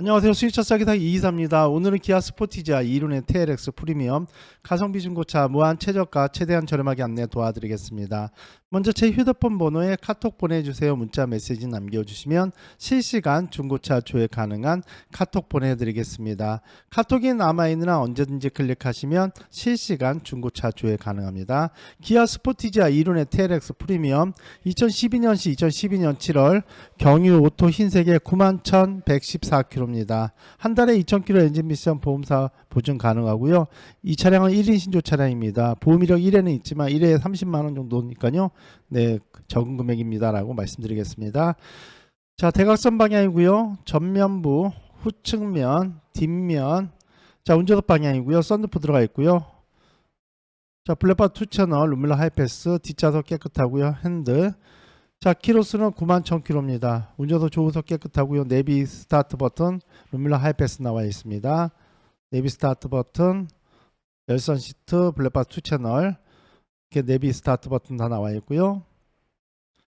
안녕하세요. 수입차 싸게 사기 이기사입니다. 오늘은 기아 스포티지아 이륜의 TLX 프리미엄 가성비 중고차 무한 최저가 최대한 저렴하게 안내 도와드리겠습니다. 먼저 제 휴대폰 번호에 카톡 보내주세요. 문자 메시지 남겨주시면 실시간 중고차 조회 가능한 카톡 보내드리겠습니다. 카톡이 남아있느나 언제든지 클릭하시면 실시간 중고차 조회 가능합니다. 기아 스포티지아 이륜의 TLX 프리미엄 2012년시 2012년 7월 경유 오토 흰색에 91,114km 입니다. 한 달에 2,000km 엔진 미션 보험사 보증 가능하고요. 이 차량은 1인 신조 차량입니다. 보험 이력 1회는 있지만 1회에 30만 원 정도니까요. 네, 적은 금액입니다라고 말씀드리겠습니다. 자, 대각선 방향이고요. 전면부, 후측면, 뒷면. 자, 운전석 방향이고요. 썬루프 들어가 있고요. 자, 블랙바 투 채널, 룸밀러 하이패스, 뒷좌석 깨끗하고요. 핸들. 자, 키로수는 91,000km입니다. 운전석 조우석 깨끗하고요. 내비 스타트 버튼, 룸밀러 하이패스 나와 있습니다. 내비 스타트 버튼, 열선 시트, 블랙바 투 채널, 이렇게 내비 스타트 버튼 다 나와 있고요.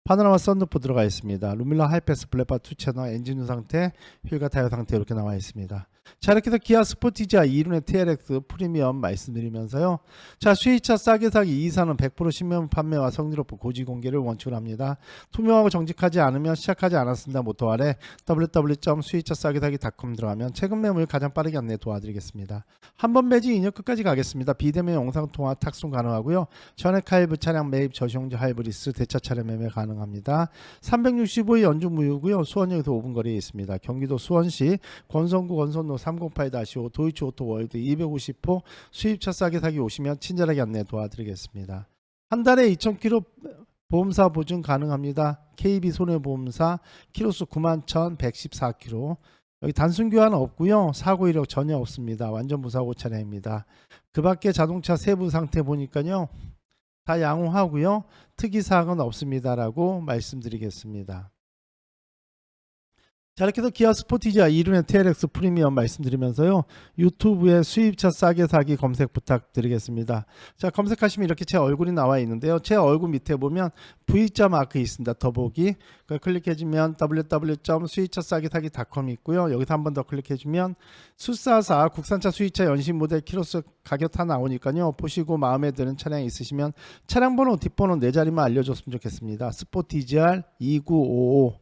파노라마 썬루프 들어가 있습니다. 룸밀러 하이패스 블랙바 투 채널 엔진 후 상태, 휠과 타이어 상태 이렇게 나와 있습니다. 자 이렇게 해서 기아 스포티지아 이륜의 TLX 프리미엄 말씀드리면서요. 자 수입차 싸게 사기 이사는 100% 신명 판매와 성리롭고 고지 공개를 원칙으로 합니다. 투명하고 정직하지 않으면 시작하지 않았습니다. 모토 아래 www.수입차 싸게 사기.com 들어가면 최근 매물 가장 빠르게 안내 도와드리겠습니다. 한번 매지 2년 끝까지 가겠습니다. 비대면 영상 통화 탁송 가능하고요. 전액 할부 차량 매입 저시용자 할부 리스 대차 차량 매매 가능합니다. 365일 연중 무휴고요. 수원역에서 5분 거리에 있습니다. 경기도 수원시 권성구 권선 로 308-5 도이치 오토 월드 250호 수입차 싸게 사기 오시면 친절하게 안내 도와드리겠습니다. 한 달에 2,000km 보험사 보증 가능합니다. KB 손해보험사 키로수 91,114km. 여기 단순 교환 없고요. 사고 이력 전혀 없습니다. 완전 무사고 차량입니다. 그 밖에 자동차 세부 상태 보니까요. 다 양호하고요. 특이 사항은 없습니다라고 말씀드리겠습니다. 자 이렇게 해서 기아 스포티지아 이륜의 TLX 프리미엄 말씀드리면서요. 유튜브에 수입차 싸게 사기 검색 부탁드리겠습니다. 자 검색하시면 이렇게 제 얼굴이 나와 있는데요. 제 얼굴 밑에 보면 V자 마크 있습니다. 더보기. 클릭해주면 www.수입차싸게사기.com이 있고요. 여기서 한 번 더 클릭해주면 수사사 국산차 수입차 연식 모델 키로수 가격 다 나오니까요. 보시고 마음에 드는 차량이 있으시면 차량 번호 뒷번호 네 자리만 알려줬으면 좋겠습니다. 스포티지알 2955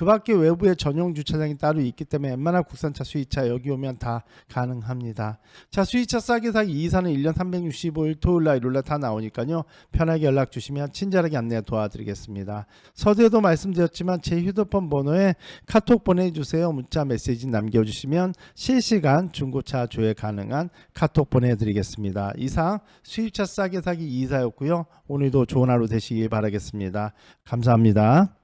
그 밖에 외부에 전용 주차장이 따로 있기 때문에 웬만한 국산차 수입차 여기 오면 다 가능합니다. 자 수입차 싸게 사기 이사는 1년 365일 토요일날 일요일날 다 나오니까요. 편하게 연락 주시면 친절하게 안내 도와드리겠습니다. 서두에도 말씀드렸지만 제 휴대폰 번호에 카톡 보내주세요. 문자 메시지 남겨주시면 실시간 중고차 조회 가능한 카톡 보내드리겠습니다. 이상 수입차 싸게 사기 이사였고요. 오늘도 좋은 하루 되시길 바라겠습니다. 감사합니다.